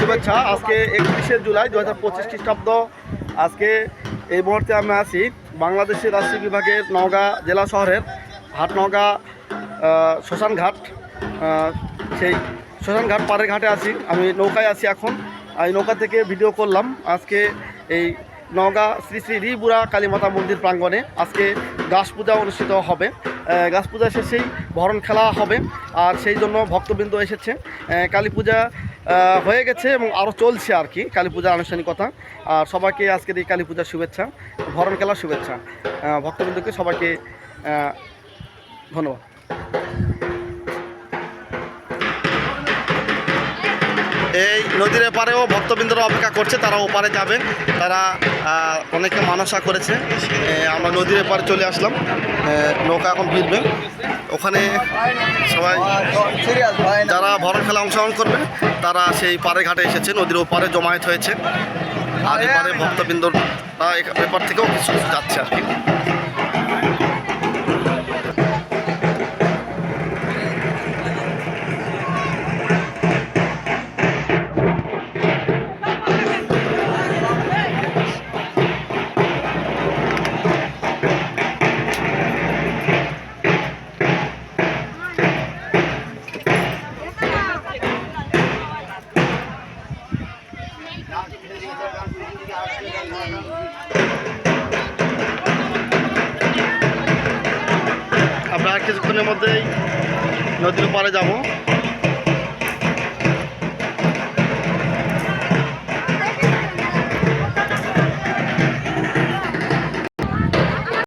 শুভেচ্ছা। আজকে একত্রিশে জুলাই দু হাজার পঁচিশ খ্রিস্টাব্দ। আজকে এই মুহূর্তে আমি আছি বাংলাদেশের রাষ্ট্রীয় বিভাগের নওগাঁ জেলা শহরের হাটনগা শ্মশানঘাট সেই শ্মশানঘাট পাড়ের ঘাটে আছি। আমি নৌকায় আছি এখন। এই নৌকা থেকে ভিডিও করলাম। আজকে এই নওগাঁ শ্রী শ্রী রিবুড়া কালীমাতা মন্দির প্রাঙ্গণে আজকে গাছ পূজা অনুষ্ঠিত হবে। গাছ পূজা শেষেই ভরণ খেলা হবে। আর সেই জন্য ভক্তবৃন্দ এসেছে। কালী পূজা হয়ে গেছে এবং আরও চলছে আর কি, কালী পূজার আনুষ্ঠানিকতা আর সবাইকে আজকের এই কালী পূজার শুভেচ্ছা, ভরণ খেলার শুভেচ্ছা। ভক্তবৃন্দকে সবাইকে ধন্যবাদ। এই নদীর এপারেও ভক্তবৃন্দরা অপেক্ষা করছে, তারা ওপারে যাবে তারা অনেকে মানসা করেছে। আমরা নদীর এপারে চলে আসলাম। নৌকা এখন ভিড়বে ওখানে সবাই, যারা ভরণ খেলা অংশগ্রহণ করবে তারা সেই পাড়ে ঘাটে এসেছে। নদীর ওপারে জমায়েত হয়েছে। আর এপারে ভক্তবৃন্দরা এপার থেকেও কিছু যাচ্ছে আর কি। কিছুক্ষণের মধ্যেই নদীর পাড়ে যাব।